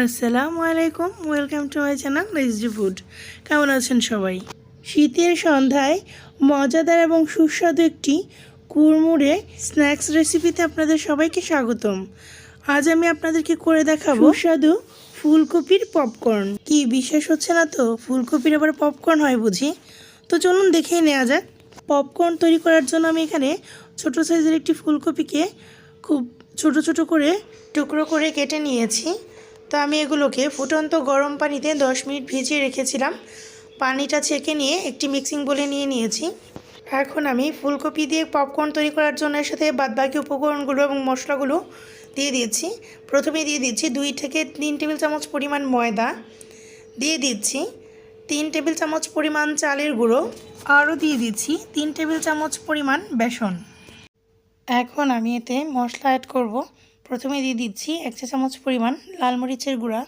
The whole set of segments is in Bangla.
আসসালামু আলাইকুম ওয়েলকাম টু মাই চ্যানেল রেসডি ফুড কেমন আছেন সবাই? শীতের সন্ধ্যায় মজাদার এবং সুস্বাদু একটি কুড়মুড়ে স্ন্যাক্স রেসিপিতে আপনাদের সবাইকে স্বাগতম। আজ আমি আপনাদেরকে করে দেখাবো সুস্বাদু ফুলকপির পপকর্ন কি বিশ্বাস হচ্ছে না তো? ফুলকপির আবার পপকর্ন হয় বুঝি? তো চলুন দেখেই নেওয়া যাক। পপকর্ন তৈরি করার জন্য আমি এখানে ছোট সাইজের একটি ফুলকপিকে খুব ছোট ছোট করে টুকরো করে কেটে নিয়েছি। তো আমি এগুলোকে ফুটন্ত গরম পানিতে দশ মিনিট ভিজিয়ে রেখেছিলাম। পানিটা ছেঁকে নিয়ে একটি মিক্সিং বলে নিয়ে নিয়েছি। এখন আমি ফুলকপি দিয়ে পপকর্ন তৈরি করার জন্য এর সাথে বাদবাকি উপকরণগুলো এবং মশলাগুলো দিয়ে দিয়েছি। প্রথমে দিয়ে দিচ্ছি দুই থেকে তিন টেবিল চামচ পরিমাণ ময়দা। দিয়ে দিচ্ছি তিন টেবিল চামচ পরিমাণ চালের গুঁড়ো। আরও দিয়ে দিচ্ছি তিন টেবিল চামচ পরিমাণ বেসন। এখন আমি এতে মশলা অ্যাড করব। প্রথমে দিয়ে দিচ্ছি এক চা চামচ পরিমাণ লাল মরিচের গুঁড়া।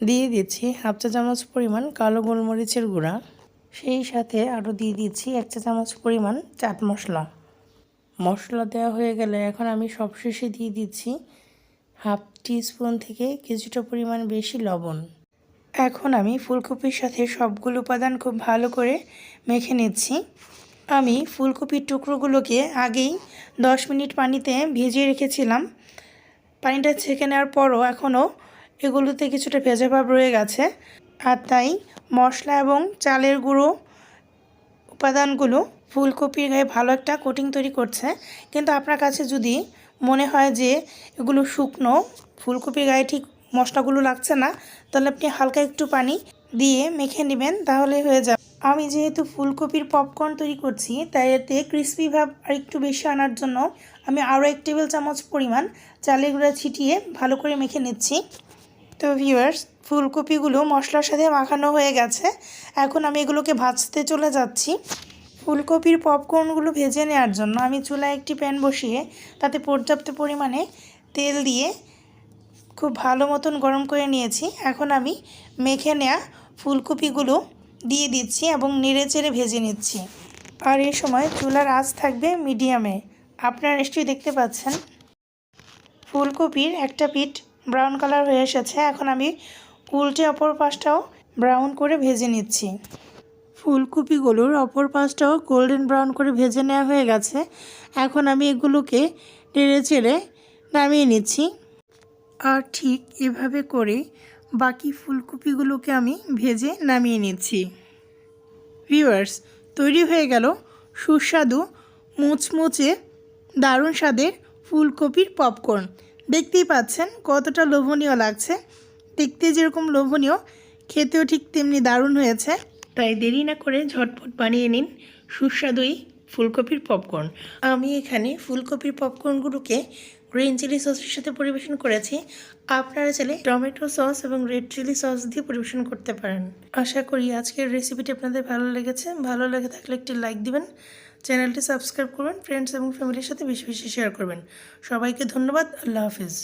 দিয়ে দিচ্ছি হাফ চা চামচ পরিমাণ কালো গোলমরিচের গুঁড়া। সেই সাথে আরও দিয়ে দিচ্ছি এক চা চামচ পরিমাণ চাট মশলা। মশলা দেওয়া হয়ে গেলে এখন আমি সবশেষে দিয়ে দিচ্ছি হাফ স্পুন থেকে কিছুটা পরিমাণ বেশি লবণ। এখন আমি ফুলকপির সাথে সবগুলো উপাদান খুব ভালো করে মেখে নিচ্ছি। আমি ফুলকপির টুকরোগুলোকে আগেই দশ মিনিট পানিতে ভিজিয়ে রেখেছিলাম। পানিটা ছেঁকে নেওয়ার পরও এখনও এগুলোতে কিছুটা ভেজা ভাব রয়ে গেছে। আর তাই মশলা এবং চালের গুঁড়ো উপাদানগুলো ফুলকপির গায়ে ভালো একটা কোটিং তৈরি করছে। কিন্তু আপনার কাছে যদি মনে হয় যে এগুলো শুকনো, ফুলকপির গায়ে ঠিক মশলাগুলো লাগছে না, তাহলে আপনি হালকা একটু পানি দিয়ে মেখে নেবেন তাহলে হয়ে যাবে। আমি যেহেতু ফুলকপির পপকর্ন তৈরি করছি, তাই এতে ক্রিস্পি ভাব আর একটু বেশি আনার জন্য আমি আরও এক টেবিল চামচ পরিমাণ চালের গুঁড়া ছিটিয়ে ভালো করে মেখে নিচ্ছি। তো ভিউয়ার্স ফুলকপিগুলো মশলার সাথে মাখানো হয়ে গেছে। এখন আমি এগুলোকে ভাজতে চলে যাচ্ছি। ফুলকপির পপকর্নগুলো ভেজে নেওয়ার জন্য আমি চুলায় একটি প্যান বসিয়ে তাতে পর্যাপ্ত পরিমাণে তেল দিয়ে খুব ভালো মতন গরম করে নিয়েছি। এখন আমি মেখে নেওয়া ফুলকপিগুলো দিয়ে দিচ্ছি এবং নেড়ে চেড়ে ভেজে নিচ্ছি। আর এই সময় চুলার আঁচ থাকবে মিডিয়ামে। আপনারা নিশ্চয়ই দেখতে পাচ্ছেন। ফুলকপির একটা পিঠ ব্রাউন কালার হয়ে এসেছে। এখন আমি উল্টে অপর পাশটাও ব্রাউন করে ভেজে নিচ্ছি। ফুলকপিগুলোর অপর পাশটাও গোল্ডেন ব্রাউন করে ভেজে নেওয়া হয়ে গেছে। এখন আমি এগুলোকে নেড়ে চেড়ে নামিয়ে নিচ্ছি। আর ঠিক এভাবে করে বাকি ফুলকপিগুলোকে আমি ভেজে নামিয়ে নিচ্ছি। ভিউয়ার্স, তৈরি হয়ে গেল সুস্বাদু, মুচমুচে, দারুণ স্বাদের ফুলকপির পপকর্ন। দেখতেই পাচ্ছেন কতটা লোভনীয় লাগছে। দেখতে যেরকম লোভনীয়, খেতেও ঠিক তেমনি দারুণ হয়েছে। তাই দেরি না করে ঝটপট বানিয়ে নিন সুস্বাদু এই ফুলকপির পপকর্ন আমি এখানে ফুলকপির পপকর্নগুলোকে গ্রিন চিলি সসের সাথে পরিবেশন করেছি। আপনারা চাইলে টমেটো সস এবং রেড চিলি সস দিয়ে পরিবেশন করতে পারেন। আশা করি আজকের রেসিপিটি আপনাদের ভালো লেগেছে। ভালো লেগে থাকলে একটি লাইক দিবেন। চ্যানেলটি সাবস্ক্রাইব করবেন ফ্রেন্ডস এবং ফ্যামিলির সাথে বেশি বেশি শেয়ার করবেন। সবাইকে ধন্যবাদ। আল্লাহ হাফিজ।